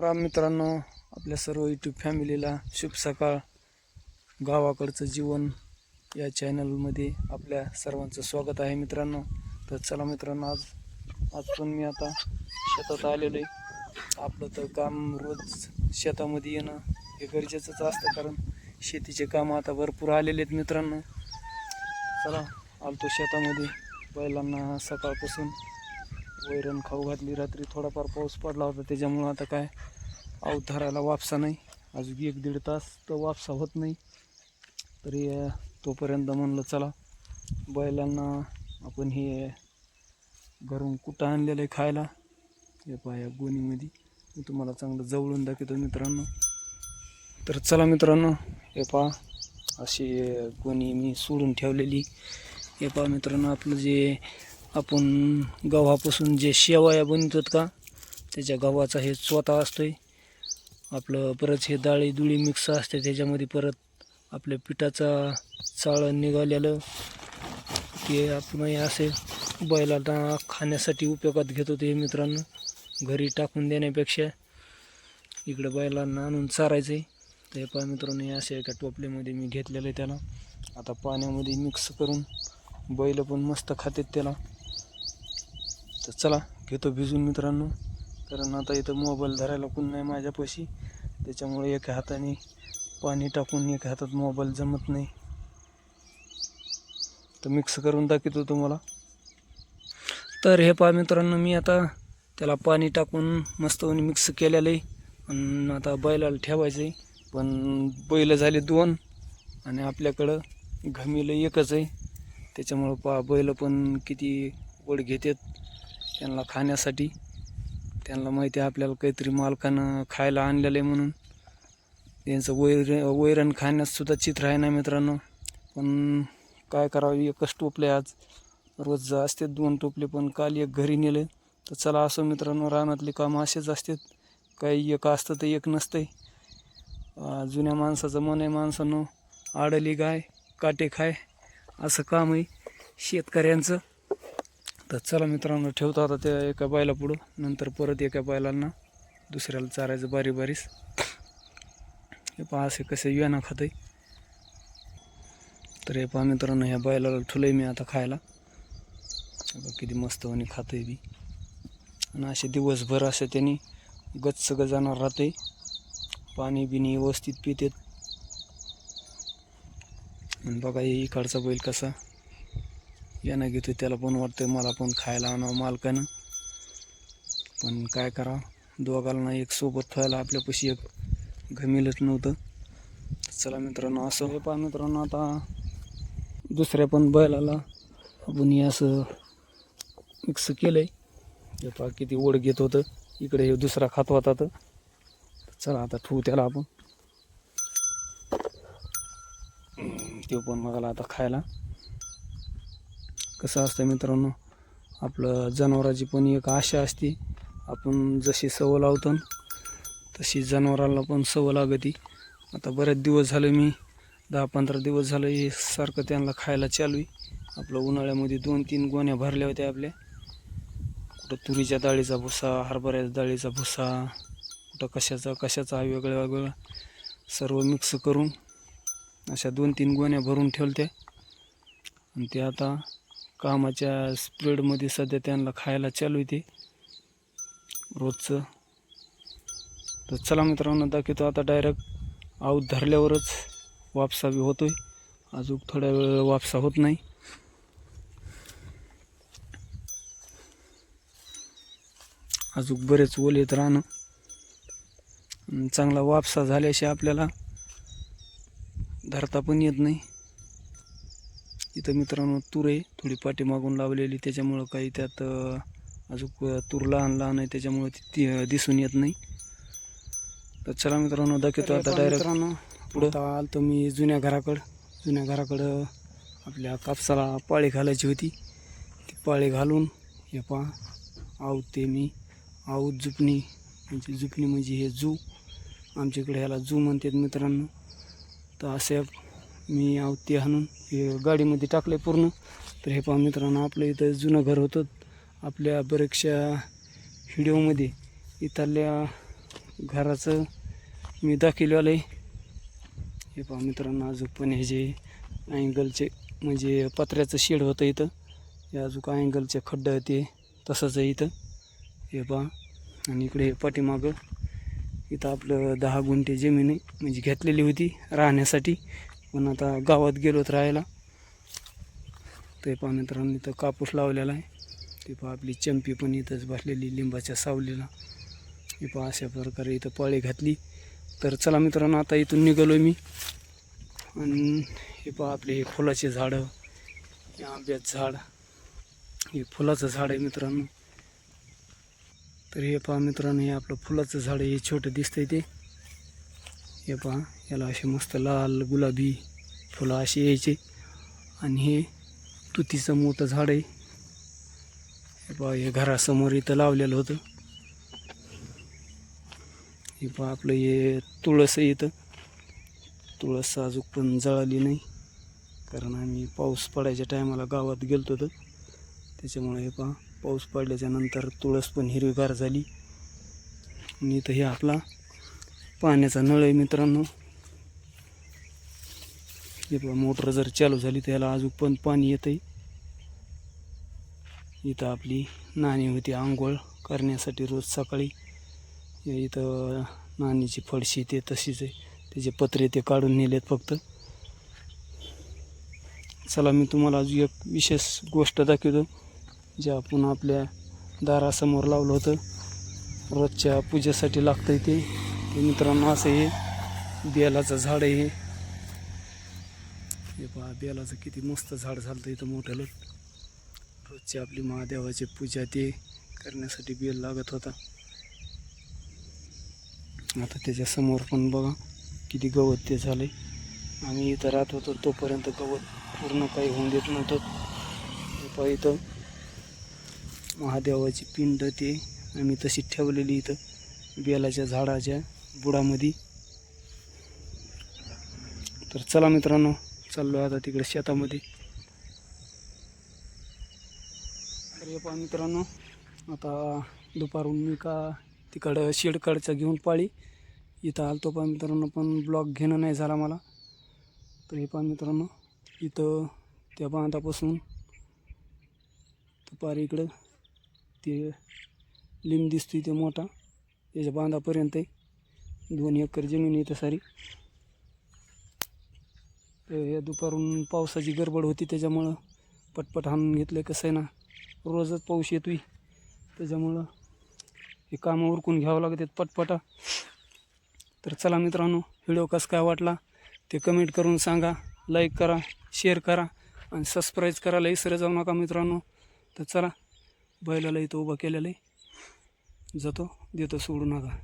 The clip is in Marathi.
राम मित्रांनो आपल्या सर्व यूट्यूब फॅमिलीला शुभ सकाळ. गावाकडचं जीवन या चॅनलमध्ये आपल्या सर्वांचं स्वागत आहे मित्रांनो. तर चला मित्रांनो आज आज पण मी आता शेतात आलेलो आहे. आपलं तर काम रोज शेतामध्ये येणं हे गरजेचंच असतं कारण शेतीचे कामं आता भरपूर आलेले आहेत मित्रांनो. चला आलतो शेतामध्ये. बैलांना सकाळपासून वैरण खाऊ घातली. रात्री थोडाफार पाऊस पडला होता त्याच्यामुळं आता काय अवधाराला वापसा नाही. अजून एक दीड तास तर वापसा होत नाही. तरी तोपर्यंत म्हणलं चला बैलांना आपण हे घरून कुठं आणलेलं आहे खायला हे पहा या गोणीमध्ये. मी तुम्हाला चांगलं जवळून दाखवतो मित्रांनो. तर चला मित्रांनो हे पहा अशी गोणी मी सोडून ठेवलेली. हे पहा मित्रांनो आपलं जे आपण गव्हापासून जे शेवया बनवतात का त्याच्या गव्हाचा हे स्वतः असतो आहे आपलं परत हे डाळी दुळी मिक्स असते त्याच्यामध्ये परत आपल्या पिठाचा चाळण निघालेलं. ते आपण हे असे बैलांना खाण्यासाठी उपयोगात घेत होते मित्रांनो घरी टाकून देण्यापेक्षा. इकडं बैलांना आणून चारायचं आहे तर हे पहा मित्रांनो हे असे एका टोपल्यामध्ये मी घेतलेलं आहे त्याला. आता पाण्यामध्ये मिक्स करून बैल पण मस्त खातात त्याला. तर चला घेतो भिजून मित्रांनो. कारण आता इथं मोबाईल धरायला कोण नाही माझ्यापाशी. त्याच्यामुळे एका हाताने पाणी टाकून एका हातात मोबाईल जमत नाही. तर मिक्स करून दाखवतो तुम्हाला. तर हे पहा मित्रांनो मी आता त्याला पाणी टाकून मस्त मिक्स केलेलं आहे. आणि आता बैलाला ठेवायचं आहे. पण बैल झाले दोन आणि आपल्याकडं घमीलं एकच आहे. त्याच्यामुळं पा बैल पण किती वड घेतात. त्यांना खाण्यासाठी. त्यांना माहिती आहे आपल्याला काहीतरी मालकानं खायला आणलेलं आहे म्हणून. त्यांचं वैर वैरण खाण्यातसुद्धा चित्र आहे ना मित्रांनो. पण काय करावं एकच टोपले आज. रोज असते दोन टोपले पण काल एक घरी नेलं. तर चला असं मित्रांनो रानातले कामं असेच असतात. काही एक असतं तर एक नसतंय. जुन्या माणसाचं मन आहे माणसानं. आडली गाय काटे खाय. असं काम आहे शेतकऱ्यांचं. तर चला मित्रांनो ठेवतो आता त्या एका बायला पुढं. नंतर परत एका बैलांना दुसऱ्याला चारायचं बारी बारीस. हे पहा असे कसे येणं खात तर हे पहा मित्रांनो ह्या बैलाला ठुलंय मी आता खायला. किती मस्त आणि खातंय बी. आणि असे दिवसभर असे त्यांनी सग जाणार राहते पाणी बिणी व्यवस्थित पितेत. आणि बघा हे इकडचा बैल कसा यानं घेतो त्याला पण वाटतं मला पण खायला आणावं मालकानं. पण काय करावं? दोघांना एक सोबत ठेवायला आपल्यापाशी एक घमेलच नव्हतं. चला मित्रांनो असं हे पहा मित्रांनो आता दुसऱ्या पण बैलाला आपण हे असं मिक्स केलं आहे हे पहा किती ओढ घेत होतं. इकडे हे दुसरा खात होता तर. चला आता ठेवू त्याला आपण. तो पण बघायला आता खायला. कसं असतं मित्रांनो आपलं जनावराची पण एक आशा असते. आपण जशी सवय लावतो तशी जनावराला पण सवय लागती. आता बरेच दिवस झाले मी दहा पंधरा दिवस झालं हे सारखं त्यांना खायला चालू आहे. आपलं उन्हाळ्यामध्ये दोन तीन गोण्या भरल्या होत्या आपल्या. कुठं तुरीच्या डाळीचा भुसा हरभऱ्याच्या डाळीचा भुसा कुठं कशाचा कशाचा वेगळ्या वेगळं सर्व मिक्स करून अशा दोन तीन गोण्या भरून ठेवल्या आणि ते आता कामाच्या स्प्रेडमध्ये सध्या त्यांना खायला चालू येते रोजचं. तर चला मित्रांनो दाखवतो आता डायरेक्ट आऊत धरल्यावरच वापसा बी होतोय. अजून थोड्या वेळ वापसा होत नाही. अजून बरेच ओल येत राहणं चांगला वापसा झाल्याशी आपल्याला धरता पण येत नाही. इथं मित्रांनो तूर आहे थोडी पाठीमागून लावलेली त्याच्यामुळं काही त्यात अं, अजून तूर लहान लहान आहे त्याच्यामुळं ती दिसून येत नाही. तर चला मित्रांनो दाखवतो आता डायरेक्ट पुढं. आलतो मी जुन्या घराकडं. जुन्या घराकडं आपल्या कापसाला पाळी घालायची होती. ती पाळी घालून हे पहा आऊत ते मी. आऊत जुपणी. म्हणजे जुपणी म्हणजे हे जू. आमच्याकडे ह्याला जू म्हणतात मित्रांनो. तर असे मी आवती हाणून हे गाडीमध्ये टाकले पूर्ण. तर हे पहा मित्रांनो आपलं इथं जुनं घर होतं. आपल्या बऱ्याचशा व्हिडिओमध्ये इथल्या घराचं मी दाखवलेलं आहे हे पहा मित्रांनो अजून पण हे जे अँगलचे म्हणजे पत्र्याचं शेड होतं इथं. हे अजून अँगलचे खड्डा होते तसंच आहे इथं. हे पहा. आणि इकडे हे पाठीमागं इथं आपलं दहा गुंठे जमीन आहे म्हणजे घेतलेली होती राहण्यासाठी. पण आता गावात गेलोत राहायला. ते पहा मित्रांनो इथं कापूस लावलेला आहे. ते पहा आपली चंपी पण इथंच बसलेली लिंबाच्या सावलीला. हे पहा अशा प्रकारे इथं पाळी घातली. तर चला मित्रांनो आता इथून निघालो मी. आणि हे पहा आपले हे फुलाचे झाडं हे आंब्याचं झाड हे फुलाचं झाड आहे मित्रांनो. तर हे पहा मित्रांनो हे आपलं फुलाचं झाड हे छोटं दिसतंय ते. हे पहा याला असे मस्त लाल गुलाबी फुलं असे यायचे. आणि हे तुतीचं मोठं झाड आहे. हे पहा हे घरासमोर इथं लावलेलं होतं. हे पहा आपलं हे तुळस आहे इथं. तुळस अजून पण जळाली नाही कारण आम्ही पाऊस पडायच्या टायमाला गावात गेलो तर. त्याच्यामुळे हे पहा पाऊस पडल्याच्या नंतर तुळस पण हिरवीगार झाली. आणि इथं हे आपला पाण्याचा नळ आहे मित्रांनो. हे मोटर जर चालू झाली तर याला अजून पण पाणी येतं इथं आपली नाणी होती आंघोळ करण्यासाठी रोज सकाळी. इथं नाणीची फडशी ते तशीच आहे. त्याचे पत्रे ते काढून नेलेत फक्त. चला मी तुम्हाला अजून एक विशेष गोष्ट दाखवतो जे आपण आपल्या दारासमोर लावलं होतं. रोजच्या पूजेसाठी लागतं ते. हे मित्रांनो असं हे बेलाचं झाड आहे. हे. पहा बेलाचं किती मस्त झाड झालं इथं मोठ्याला. रोजची आपली महादेवाची पूजा ते करण्यासाठी बेल लागत होता. आता त्याच्यासमोर पण बघा किती गवत ते झाले आम्ही इथं राहत होतो तोपर्यंत गवत पूर्ण काही होऊन देत नव्हतं. हे पहा इथं. महादेवाची पिंड ते आम्ही तशी ठेवलेली इथं. बेलाच्या झाडाच्या. बुडामध्ये तर चला मित्रांनो चाललो आता तिकडे शेतामध्ये. तर हे पहा मित्रांनो आता दुपारून मी का तिकडं शेडकडचा घेऊन पाळी. इथं आलतो पहा मित्रांनो पण ब्लॉक घेणं नाही झाला मला. तर हे पहा मित्रांनो इथं त्या बांधापासून दुपारी इकडं ते लिंब दिसते ते मोठा. त्याच्या बांधापर्यंत आहे दोन एकर जमीन येतं सारी. तर या दुपारून पावसाची गडबड होती त्याच्यामुळं पटपट हाणून घेतलं कसं आहे ना रोजच पाऊस येतोय. त्याच्यामुळं हे कामं उरकून घ्यावं लागतात पटपटा. तर चला मित्रांनो व्हिडिओ कसं काय वाटला ते कमेंट करून सांगा लाईक करा शेअर करा आणि सबस्क्राईब करायला इसरे जाऊ नका मित्रांनो. तर चला बैलाला इथं उभं केलेलं आहे. जातो देतो सोडू नका.